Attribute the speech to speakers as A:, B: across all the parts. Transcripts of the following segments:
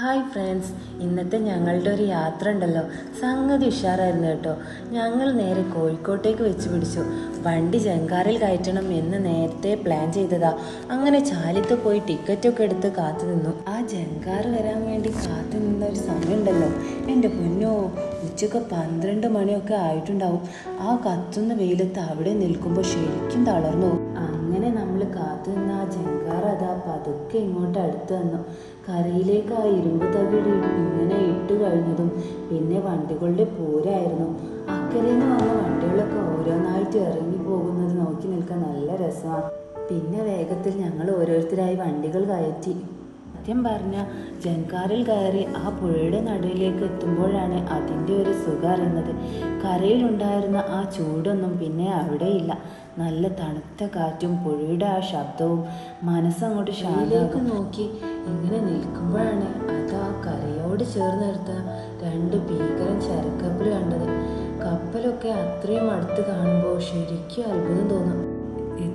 A: Hi friends ഇന്നത്തെ ഞങ്ങളുടെ ഒരു യാത്ര ഉണ്ടല്ലോ. സംഗതി ഉഷാറായിരുന്നു കേട്ടോ. ഞങ്ങൾ നേരെ കോഴിക്കോട്ടേക്ക് വെച്ച് പിടിച്ചു. വണ്ടി ജങ്കാറിൽ കയറ്റണം എന്ന് നേരത്തെ പ്ലാൻ ചെയ്തതാ. അങ്ങനെ ചാലിത്ത് പോയി ടിക്കറ്റൊക്കെ എടുത്ത് കാത്തു നിന്നു. ആ ജങ്കാർ വരാൻ വേണ്ടി കാത്തു നിന്ന ഒരു സമയമുണ്ടല്ലോ എന്റെ പൊന്നോ ഉച്ചയ്ക്ക് പന്ത്രണ്ട് മണിയൊക്കെ ആയിട്ടുണ്ടാവും. ആ കത്തുന്ന വെയിലത്ത് അവിടെ നിൽക്കുമ്പോൾ ശരിക്കും തളർന്നു പോകും. അങ്ങനെ നമ്മൾ കാത്തു നിന്ന ആ ജങ്കാർ അതാ പതുക്കെ ഇങ്ങോട്ട് അടുത്ത് വന്നു. കരയിലേക്ക് ആ ഇരുമ്പ് തകിട് ഇങ്ങനെ ഇട്ട് കഴിഞ്ഞതും പിന്നെ വണ്ടികളുടെ പോരായിരുന്നു. അക്കരയിൽ നിന്ന് വന്ന വണ്ടികളൊക്കെ ഓരോന്നായിട്ട് ഇറങ്ങി പോകുന്നത് നോക്കി നിൽക്കാൻ നല്ല രസമാണ് പിന്നെ വേഗത്തിൽ ഞങ്ങൾ ഓരോരുത്തരായി വണ്ടികൾ കയറ്റി. സത്യം പറഞ്ഞ ജൻകാറിൽ കയറി ആ പുഴയുടെ നടുവിലേക്ക് എത്തുമ്പോഴാണ് അതിന്റെ ഒരു സുഖം അറിയുന്നത്. കരയിലുണ്ടായിരുന്ന ആ ചൂടൊന്നും പിന്നെ അവിടെയില്ല. നല്ല തണുത്ത കാറ്റും പുഴയുടെ ആ ശബ്ദവും മനസ്സങ്ങോട്ട് ഷാലേക്ക് നോക്കി ഇങ്ങനെ നിൽക്കുമ്പോഴാണ് അത് ആ കരയോട് ചേർന്ന് നിർത്ത രണ്ട് ഭീകരൻ ചരക്കപ്പൽ കണ്ടത്. കപ്പലൊക്കെ അത്രയും അടുത്ത് കാണുമ്പോൾ ശരിക്കും അത്ഭുതം തോന്നും.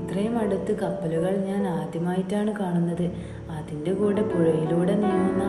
A: ഇത്രയും അടുത്ത് കപ്പലുകൾ ഞാൻ ആദ്യമായിട്ടാണ് കാണുന്നത്. അതിന്റെ കൂടെ പുഴയിലൂടെ നീങ്ങുന്ന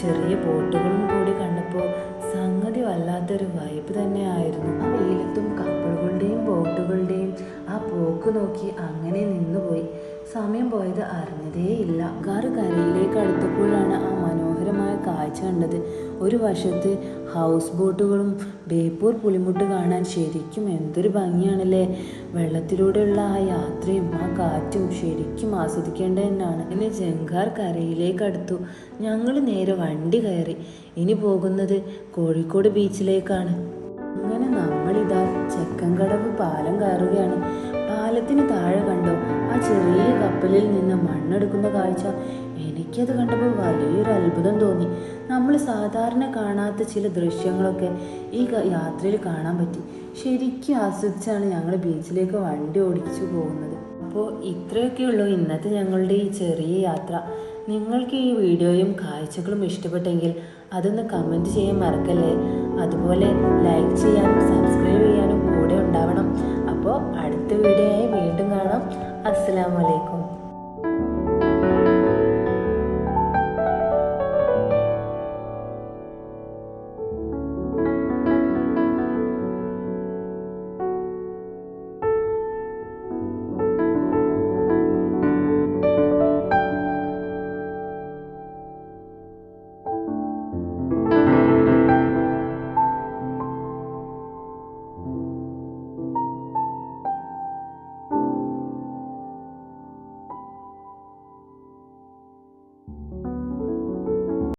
A: ചെറിയ ബോട്ടുകളും കൂടി കണ്ടപ്പോൾ സംഗതി വല്ലാത്തൊരു വൈബ് തന്നെയായിരുന്നു. ആ വെയിലത്തും കപ്പലുകളുടെയും ബോട്ടുകളുടെയും ആ പോക്ക് നോക്കി അങ്ങനെ നിന്നുപോയി. സമയം പോയത് അറിഞ്ഞതേയില്ല. കാറ് കരയിലേക്ക് അടുത്തപ്പോഴാണ് ആ മനോഹരമായ കാഴ്ച കണ്ടത്. ഒരു വശത്ത് ഹൗസ് ബോട്ടുകളും ബേപ്പൂർ പുലിമുട്ട് കാണാൻ ശരിക്കും എന്തൊരു ഭംഗിയാണല്ലേ? വെള്ളത്തിലൂടെയുള്ള ആ യാത്രയും ആ കാറ്റും ശരിക്കും ആസ്വദിക്കേണ്ടത് തന്നെയാണ്. എന്നെ ജങ്കാർ കരയിലേക്ക് അടുത്തു. ഞങ്ങൾ നേരെ വണ്ടി കയറി. ഇനി പോകുന്നത് കോഴിക്കോട് ബീച്ചിലേക്കാണ്. അങ്ങനെ നമ്മളിതാ ചെക്കൻകടവ് പാലം കയറുകയാണ്. പാലത്തിന് താഴെ കണ്ടോ? ആ ചെറിയ കപ്പലിൽ നിന്ന് മണ്ണെടുക്കുന്ന കാഴ്ച. എനിക്കത് കണ്ടപ്പോൾ വലിയൊരു അത്ഭുതം തോന്നി. നമ്മൾ സാധാരണ കാണാത്ത ചില ദൃശ്യങ്ങളൊക്കെ ഈ യാത്രയിൽ കാണാൻ പറ്റി. ശരിക്കും ആസ്വദിച്ചാണ് ഞങ്ങൾ ബീച്ചിലേക്ക് വണ്ടി ഓടിച്ചു പോകുന്നത്. അപ്പോൾ ഇത്രയൊക്കെ ഉള്ളൂ ഇന്നത്തെ ഞങ്ങളുടെ ഈ ചെറിയ യാത്ര. നിങ്ങൾക്ക് ഈ വീഡിയോയും കാഴ്ചകളും ഇഷ്ടപ്പെട്ടെങ്കിൽ അതൊന്ന് കമന്റ് ചെയ്യാൻ മറക്കല്ലേ? അതുപോലെ ലൈക്ക് ചെയ്യാനും സബ്സ്ക്രൈബ് ചെയ്യാനും കൂടെ ഉണ്ടാവണം. അപ്പോൾ അടുത്ത വീഡിയോയായി വീണ്ടും കാണാം. അസ്സലാമലൈക്കും